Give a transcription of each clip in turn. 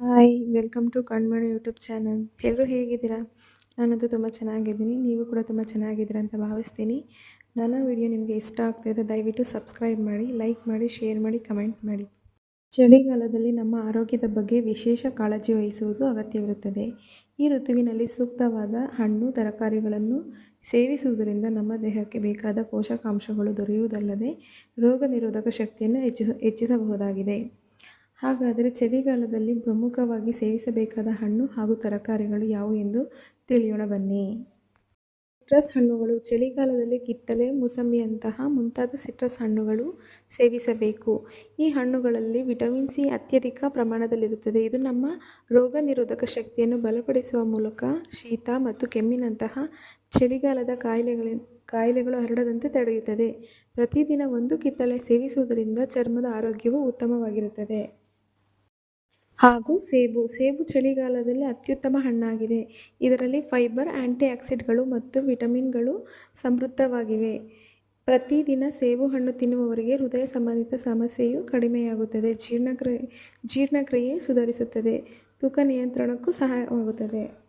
Hi, welcome to Kanmani YouTube channel. ಎಲ್ಲರೂ ಹೇಗಿದ್ದೀರಾ? ನಾನಂತೂ ತುಂಬ ಚೆನ್ನಾಗಿದ್ದೀನಿ. ನೀವು ಕೂಡ ತುಂಬ ಚೆನ್ನಾಗಿದ್ದೀರಾ ಅಂತ ಭಾವಿಸ್ತೀನಿ. ನನ್ನ ವಿಡಿಯೋ ನಿಮಗೆ ಇಷ್ಟ ಆಗ್ತಿದ್ರೆ ದಯವಿಟ್ಟು ಸಬ್ಸ್ಕ್ರೈಬ್ ಮಾಡಿ, ಲೈಕ್ ಮಾಡಿ, ಶೇರ್ ಮಾಡಿ, ಕಮೆಂಟ್ ಮಾಡಿ. ಚಳಿಗಾಲದಲ್ಲಿ ನಮ್ಮ ಆರೋಗ್ಯದ ಬಗ್ಗೆ ವಿಶೇಷ ಕಾಳಜಿ ವಹಿಸುವುದು ಅಗತ್ಯವಿರುತ್ತದೆ. ಈ ಋತುವಿನಲ್ಲಿ ಸೂಕ್ತವಾದ ಹಣ್ಣು, ತರಕಾರಿಗಳನ್ನು ಸೇವಿಸುವುದರಿಂದ ನಮ್ಮ ದೇಹಕ್ಕೆ ಬೇಕಾದ ಪೋಷಕಾಂಶಗಳು ದೊರೆಯುವುದಲ್ಲದೆ ರೋಗ ನಿರೋಧಕ ಶಕ್ತಿಯನ್ನು ಹೆಚ್ಚಿಸ ಹೆಚ್ಚಿಸಬಹುದಾಗಿದೆ. ಹಾಗಾದರೆ ಚಳಿಗಾಲದಲ್ಲಿ ಪ್ರಮುಖವಾಗಿ ಸೇವಿಸಬೇಕಾದ ಹಣ್ಣು ಹಾಗೂ ತರಕಾರಿಗಳು ಯಾವುವು ಎಂದು ತಿಳಿಯೋಣ ಬನ್ನಿ. ಸಿಟ್ರಸ್ ಹಣ್ಣುಗಳು ಚಳಿಗಾಲದಲ್ಲಿ ಕಿತ್ತಳೆ ಮೂಸಂಬಿಯಂತಹ ಮುಂತಾದ ಸಿಟ್ರಸ್ ಹಣ್ಣುಗಳು ಸೇವಿಸಬೇಕು. ಈ ಹಣ್ಣುಗಳಲ್ಲಿ ವಿಟಮಿನ್ ಸಿ ಅತ್ಯಧಿಕ ಪ್ರಮಾಣದಲ್ಲಿರುತ್ತದೆ. ಇದು ನಮ್ಮ ರೋಗ ನಿರೋಧಕ ಶಕ್ತಿಯನ್ನು ಬಲಪಡಿಸುವ ಮೂಲಕ ಶೀತ ಮತ್ತು ಕೆಮ್ಮಿನಂತಹ ಚಳಿಗಾಲದ ಕಾಯಿಲೆಗಳ, ಕಾಯಿಲೆಗಳು ಹರಡದಂತೆ ತಡೆಯುತ್ತದೆ. ಪ್ರತಿದಿನ ಒಂದು ಕಿತ್ತಳೆ ಸೇವಿಸುವುದರಿಂದ ಚರ್ಮದ ಆರೋಗ್ಯವು ಉತ್ತಮವಾಗಿರುತ್ತದೆ. ಹಾಗೂ ಸೇಬು. ಸೇಬು ಚಳಿಗಾಲದಲ್ಲಿ ಅತ್ಯುತ್ತಮ ಹಣ್ಣಾಗಿದೆ. ಇದರಲ್ಲಿ ಫೈಬರ್ ಆ್ಯಂಟಿ ಮತ್ತು ವಿಟಮಿನ್ಗಳು ಸಮೃದ್ಧವಾಗಿವೆ. ಪ್ರತಿದಿನ ಸೇಬು ಹಣ್ಣು ತಿನ್ನುವವರಿಗೆ ಹೃದಯ ಸಂಬಂಧಿತ ಸಮಸ್ಯೆಯು ಕಡಿಮೆಯಾಗುತ್ತದೆ. ಜೀರ್ಣಕ್ರಿಯೆ ಜೀರ್ಣಕ್ರಿಯೆ ಸುಧಾರಿಸುತ್ತದೆ. ತೂಕ ನಿಯಂತ್ರಣಕ್ಕೂ ಸಹಾಯವಾಗುತ್ತದೆ.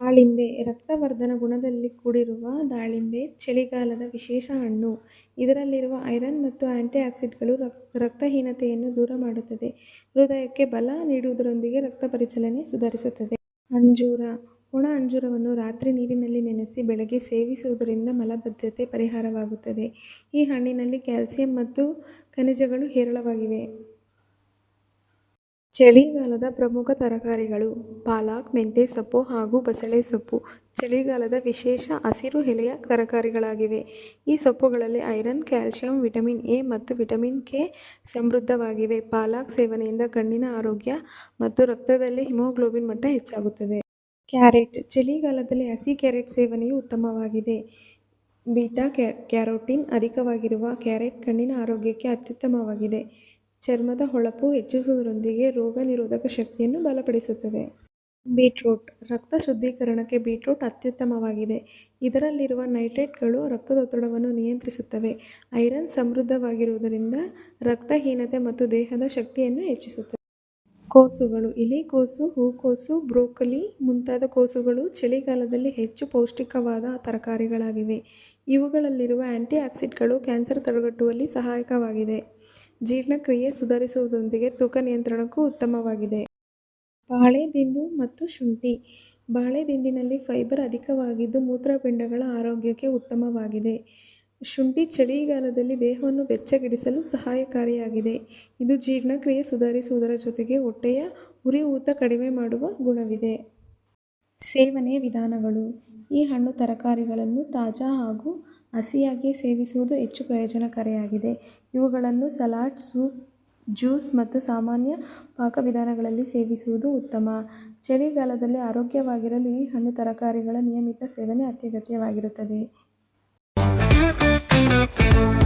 ದಾಳಿಂಬೆ ರಕ್ತವರ್ಧನ ಗುಣದಲ್ಲಿ ಕೂಡಿರುವ ದಾಳಿಂಬೆ ಚಳಿಗಾಲದ ವಿಶೇಷ ಹಣ್ಣು. ಇದರಲ್ಲಿರುವ ಐರನ್ ಮತ್ತು ಆಂಟಿ ಆಕ್ಸಿಡ್ಗಳು ರಕ್ತಹೀನತೆಯನ್ನು ದೂರ ಮಾಡುತ್ತದೆ. ಹೃದಯಕ್ಕೆ ಬಲ ನೀಡುವುದರೊಂದಿಗೆ ರಕ್ತ ಪರಿಚಲನೆ ಸುಧಾರಿಸುತ್ತದೆ. ಅಂಜೂರ, ಒಣ ಅಂಜೂರವನ್ನು ರಾತ್ರಿ ನೀರಿನಲ್ಲಿ ನೆನೆಸಿ ಬೆಳಗ್ಗೆ ಸೇವಿಸುವುದರಿಂದ ಮಲಬದ್ಧತೆ ಪರಿಹಾರವಾಗುತ್ತದೆ. ಈ ಹಣ್ಣಿನಲ್ಲಿ ಕ್ಯಾಲ್ಸಿಯಂ ಮತ್ತು ಖನಿಜಗಳು ಹೇರಳವಾಗಿವೆ. ಚಳಿಗಾಲದ ಪ್ರಮುಖ ತರಕಾರಿಗಳು ಪಾಲಕ್ ಮೆಂತ್ಯೆ ಸೊಪ್ಪು ಹಾಗೂ ಬಸಳೆ ಸೊಪ್ಪು. ಚಳಿಗಾಲದ ವಿಶೇಷ ಹಸಿರು ಎಲೆಯ ತರಕಾರಿಗಳಾಗಿವೆ. ಈ ಸೊಪ್ಪುಗಳಲ್ಲಿ ಐರನ್, ಕ್ಯಾಲ್ಸಿಯಂ, ವಿಟಮಿನ್ ಎ ಮತ್ತು ವಿಟಮಿನ್ ಕೆ ಸಮೃದ್ಧವಾಗಿವೆ. ಪಾಲಕ್ ಸೇವನೆಯಿಂದ ಕಣ್ಣಿನ ಆರೋಗ್ಯ ಮತ್ತು ರಕ್ತದಲ್ಲಿ ಹಿಮೋಗ್ಲೋಬಿನ್ ಮಟ್ಟ ಹೆಚ್ಚಾಗುತ್ತದೆ. ಕ್ಯಾರೆಟ್. ಚಳಿಗಾಲದಲ್ಲಿ ಹಸಿ ಕ್ಯಾರೆಟ್ ಸೇವನೆಯು ಉತ್ತಮವಾಗಿದೆ. ಬೀಟಾ ಕ್ಯಾರೋಟಿನ್ ಅಧಿಕವಾಗಿರುವ ಕ್ಯಾರೆಟ್ ಕಣ್ಣಿನ ಆರೋಗ್ಯಕ್ಕೆ ಅತ್ಯುತ್ತಮವಾಗಿದೆ. ಚರ್ಮದ ಹೊಳಪು ಹೆಚ್ಚಿಸುವುದರೊಂದಿಗೆ ರೋಗ ನಿರೋಧಕ ಶಕ್ತಿಯನ್ನು ಬಲಪಡಿಸುತ್ತದೆ. ಬೀಟ್ರೂಟ್ ರಕ್ತ ಶುದ್ಧೀಕರಣಕ್ಕೆ ಬೀಟ್ರೂಟ್ ಅತ್ಯುತ್ತಮವಾಗಿದೆ. ಇದರಲ್ಲಿರುವ ನೈಟ್ರೇಟ್ಗಳು ರಕ್ತದೊತ್ತಡವನ್ನು ನಿಯಂತ್ರಿಸುತ್ತವೆ. ಐರನ್ ಸಮೃದ್ಧವಾಗಿರುವುದರಿಂದ ರಕ್ತಹೀನತೆ ಮತ್ತು ದೇಹದ ಶಕ್ತಿಯನ್ನು ಹೆಚ್ಚಿಸುತ್ತದೆ ಕೋಸುಗಳು ಎಲೆಕೋಸು ಹೂಕೋಸು ಬ್ರೋಕಲಿ ಮುಂತಾದ ಕೋಸುಗಳು ಚಳಿಗಾಲದಲ್ಲಿ ಹೆಚ್ಚು ಪೌಷ್ಟಿಕವಾದ ತರಕಾರಿಗಳಾಗಿವೆ. ಇವುಗಳಲ್ಲಿರುವ ಆ್ಯಂಟಿ ಆಕ್ಸಿಡ್ಗಳು ಕ್ಯಾನ್ಸರ್ ತಡೆಗಟ್ಟುವಲ್ಲಿ ಸಹಾಯಕವಾಗಿದೆ. ಜೀರ್ಣಕ್ರಿಯೆ ಸುಧಾರಿಸುವುದರೊಂದಿಗೆ ತೂಕ ನಿಯಂತ್ರಣಕ್ಕೂ ಉತ್ತಮವಾಗಿದೆ. ಬಾಳೆದಿಂಡು ಮತ್ತು ಶುಂಠಿ. ಬಾಳೆದಿಂಡಿನಲ್ಲಿ ಫೈಬರ್ ಅಧಿಕವಾಗಿದ್ದು ಮೂತ್ರಪಿಂಡಗಳ ಆರೋಗ್ಯಕ್ಕೆ ಉತ್ತಮವಾಗಿದೆ. ಶುಂಠಿ ಚಳಿಗಾಲದಲ್ಲಿ ದೇಹವನ್ನು ಬೆಚ್ಚಗಿಡಿಸಲು ಸಹಾಯಕಾರಿಯಾಗಿದೆ. ಇದು ಜೀರ್ಣಕ್ರಿಯೆ ಸುಧಾರಿಸುವುದರ ಜೊತೆಗೆ ಹೊಟ್ಟೆಯ ಉರಿಯೂತ ಕಡಿಮೆ ಮಾಡುವ ಗುಣವಿದೆ. ಸೇವನೆ ವಿಧಾನಗಳು. ಈ ಹಣ್ಣು ತರಕಾರಿಗಳನ್ನು ತಾಜಾ ಹಾಗೂ ಹಸಿಯಾಗಿ ಸೇವಿಸುವುದು ಹೆಚ್ಚು ಪ್ರಯೋಜನಕಾರಿಯಾಗಿದೆ. ಇವುಗಳನ್ನು ಸಲಾಡ್, ಸೂಪ್, ಜ್ಯೂಸ್ ಮತ್ತು ಸಾಮಾನ್ಯ ಪಾಕವಿಧಾನಗಳಲ್ಲಿ ಸೇವಿಸುವುದು ಉತ್ತಮ. ಚಳಿಗಾಲದಲ್ಲಿ ಆರೋಗ್ಯವಾಗಿರಲು ಈ ಹಣ್ಣು ತರಕಾರಿಗಳ ನಿಯಮಿತ ಸೇವನೆ ಅತ್ಯಗತ್ಯವಾಗಿರುತ್ತದೆ. Bye.